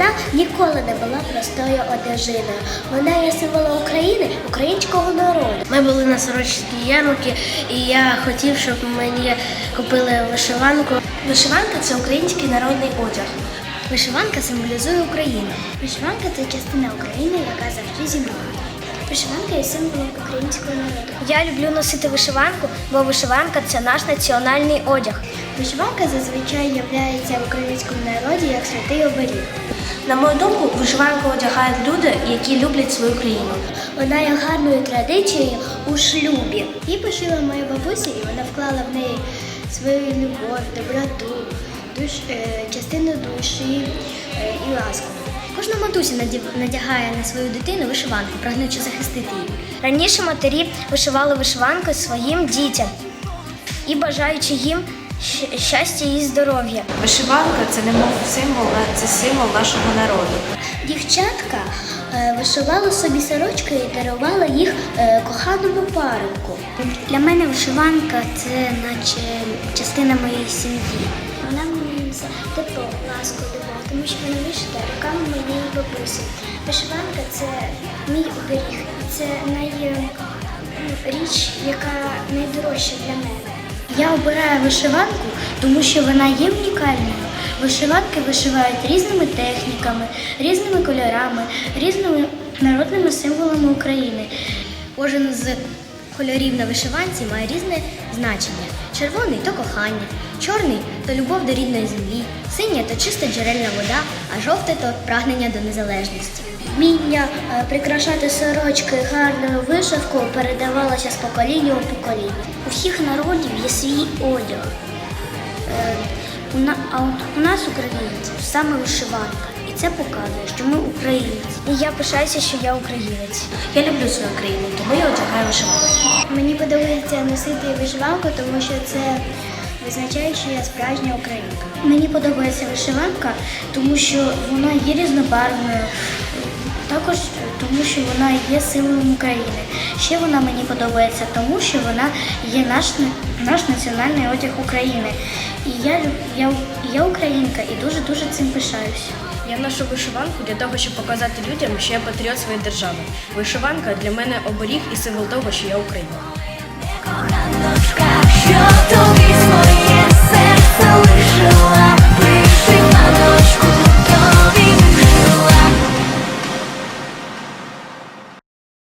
Вона ніколи не була простою одежиною. Вона є символом України, українського народу. Ми були на сорочці ярмарці, і я хотів, щоб мені купили вишиванку. Вишиванка це український народний одяг. Вишиванка символізує Україну. Вишиванка це частина України, яка завжди зі мною. Вишиванка є символом українського народу. Я люблю носити вишиванку, бо вишиванка це наш національний одяг. Вишиванка зазвичай являється в українському народі як святий оберіг. На мою думку, вишиванку одягають люди, які люблять свою країну. Вона є гарною традицією у шлюбі. Її пошила моя бабуся, і вона вклала в неї свою любов, доброту, душ, е, частину душі е, і ласку. Кожна матуся надягає на свою дитину вишиванку, прагнучи захистити її. Раніше матері вишивали вишиванку своїм дітям і бажаючи їм щастя і здоров'я. Вишиванка це не мов символ, а це символ нашого народу. Дівчатка е, вишивала собі сорочки і дарувала їх е, коханому парубку. Для мене вишиванка це наче частина моєї сім'ї. Вона несе тепло, ласку, любов, тому що вона вишита руками моєї бабусі. Вишиванка це мій оберіг. Це най, е, річ, яка найдорожча для мене. Я обираю вишиванку, тому що вона є унікальною. Вишиванки вишивають різними техніками, різними кольорами, різними народними символами України. Кожен з кольорів на вишиванці має різне значення. Червоний то кохання, чорний то любов до рідної землі, синя то чиста джерельна вода, а жовте то прагнення до незалежності. Вміння е, прикрашати сорочки гарною вишивкою передавалося з покоління у покоління. У всіх народів є свій одяг. У на- А от у нас, українців, саме вишиванка. І це показує, що ми українці. І я пишаюся, що я українець. Я люблю свою країну, тому я одягаю вишиванку. Мені подобається носити вишиванку, тому що це визначає, що я справжня українка. Мені подобається вишиванка, тому що вона є різнобарвною. Також тому, що вона є символом України. Ще вона мені подобається, тому що вона є наш, наш національний одяг України. І я, я, я українка і дуже дуже цим пишаюся. Я ношу вишиванку для того, щоб показати людям, що я патріот своєї держави. Вишиванка для мене оберіг і символ того, що я українка.